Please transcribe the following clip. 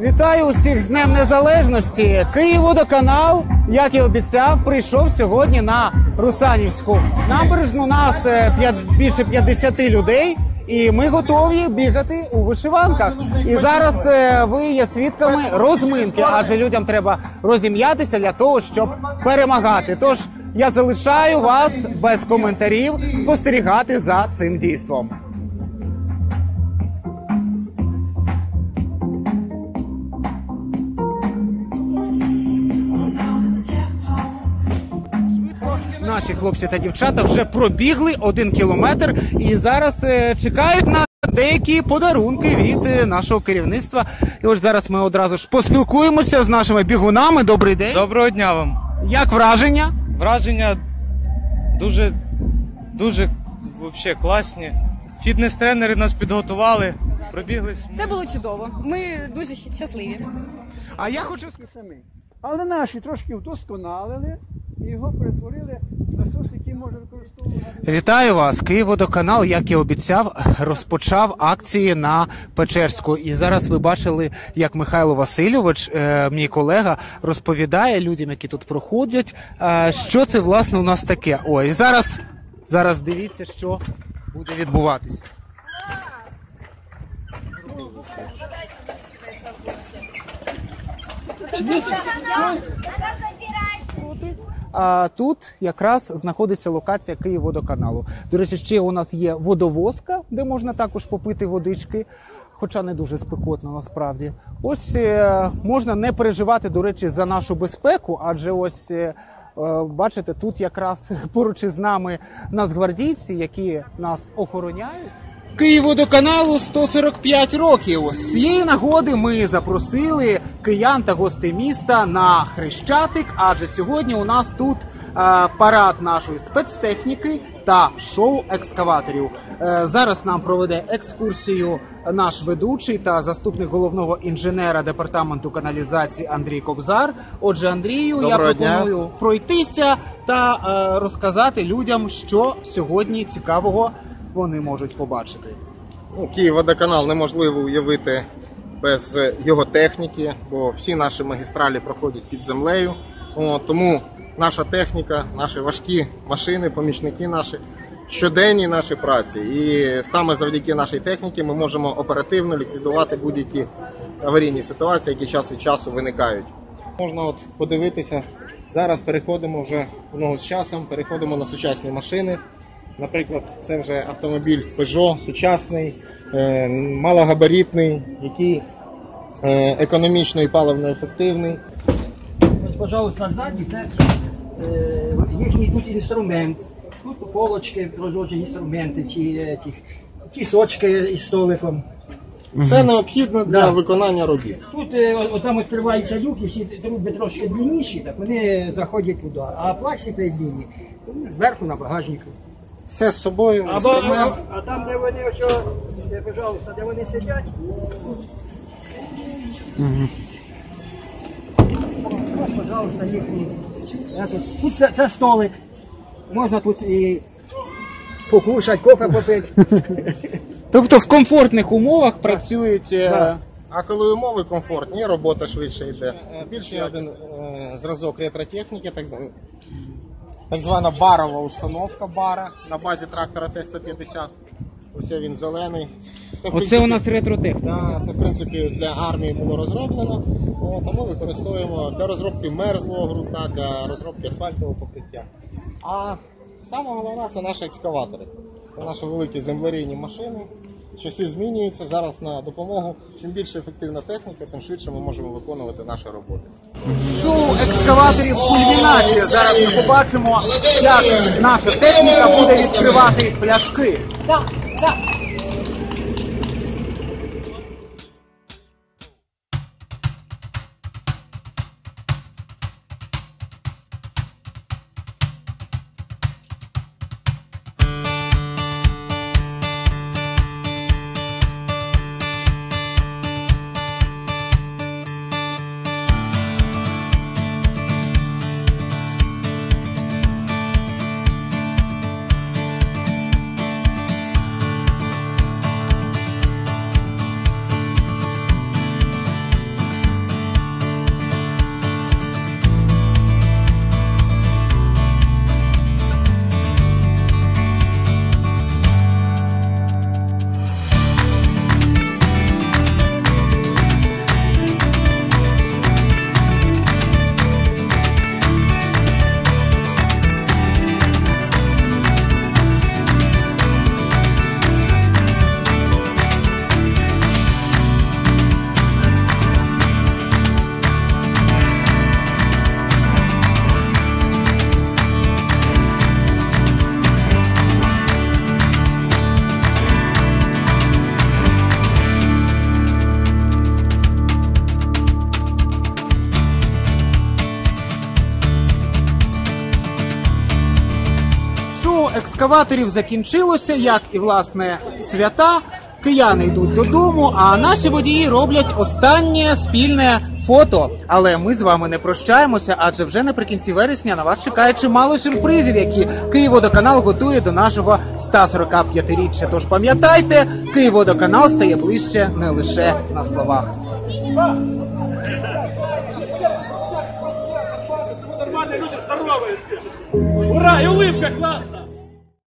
Вітаю усіх з Днем Незалежності. Київводоканал, як і обіцяв, прийшов сьогодні на Русанівську набережну. Нас е, більше 50 людей, і ми готові бігати у вишиванках. І зараз е, ви є свідками розминки, адже людям треба розім'ятися для того, щоб перемагати. Тож я залишаю вас без коментарів спостерігати за цим дійством. Наші хлопці та дівчата вже пробігли один кілометр і зараз е, чекають на деякі подарунки від е, нашого керівництва. І ось зараз ми одразу ж поспілкуємося з нашими бігунами. Добрий день. Доброго дня вам. Як враження? Враження дуже, дуже вообще класні. Фітнес-тренери нас підготували, пробіглись. Це було чудово. Ми дуже щасливі. А я хочу сказати. самі. Але наші трошки вдосконалили і його перетворили на сос, який може використовувати. Вітаю вас. Київводоканал, як і обіцяв, розпочав акції на Печерську. І зараз ви бачили, як Михайло Васильович, е, мій колега, розповідає людям, які тут проходять, е, що це власне у нас таке. Ой, і зараз, зараз дивіться, що буде відбуватися. А тут якраз знаходиться локація Київводоканалу. До речі, ще у нас є водовозка, де можна також попити водички, хоча не дуже спекотно насправді. Ось е, можна не переживати, до речі, за нашу безпеку, адже ось. е, е, Бачите, тут якраз поруч із нами нацгвардійці, які нас охороняють. Київводоканалу 145 років. З цієї нагоди ми запросили киян та гостей міста на хрещатик, адже сьогодні у нас тут е, парад нашої спецтехніки та шоу екскаваторів. Е, зараз нам проведе екскурсію наш ведучий та заступник головного інженера департаменту каналізації Андрій Кобзар. Отже, Андрію, я Доброго дня. пропоную пройтися та е, розказати людям, що сьогодні цікавого вони можуть побачити. Ну, Київводоканал неможливо уявити без е, його техніки, бо всі наші магістралі проходять під землею. Тому наша техніка, наші важкі машини, помічники наші щоденні наші праці. І саме завдяки нашій техніці ми можемо оперативно ліквідувати будь-які аварійні ситуації, які час від часу виникають. Можна от подивитися. Зараз переходимо вже в ногу з часом, переходимо на сучасні машини. Наприклад, це вже автомобіль Peugeot сучасний, е, малогабаритний, який е, економічно і паливно ефективний. Ось, пожалуйста, ззаді це е, їхній тут інструмент. Тут полочки, розложені інструменти, ті, ті, тісочки із столиком. Все необхідно для Да. виконання робіт. Тут от там відкривається люк, якщо труби трошки длинніші, так вони заходять туди. А пластик длинні, зверху на багажнику. Все з собою, Або, а, а там, де вони ось, о, е, пожалуйста, де вони сидять. Ось, пожалуйста, їхні. Я тут- Тут це, це столик. Можна тут і покушати, кофе попити. Тобто в комфортних умовах працюють. е, А коли умови комфортні, робота швидше йде. Більше один е, зразок ретротехніки, так, зва- так звана барова установка бара на базі трактора Т-150. Ось він зелений. Це, в Оце принципі, у нас ретротехніка. Да, це в принципі для армії було розроблено, О, тому використовуємо для розробки мерзлого ґрунта, для розробки асфальтового покриття. А саме головне це наші екскаватори. Це наші великі землерійні машини. Часи змінюються зараз на допомогу. Чим більше ефективна техніка, тим швидше ми можемо виконувати наші роботи. Шоу екскаваторів кульмінація. Зараз ми побачимо, як наша техніка буде відкривати пляшки. Екскаваторів закінчилося, як і власне свята. Кияни йдуть додому, а наші водії роблять останнє спільне фото. Але ми з вами не прощаємося, адже вже наприкінці вересня на вас чекає чимало сюрпризів, які Київводоканал готує до нашого 145-річчя. Тож пам'ятайте, Київводоканал стає ближче не лише на словах. Ура, и улыбка классно!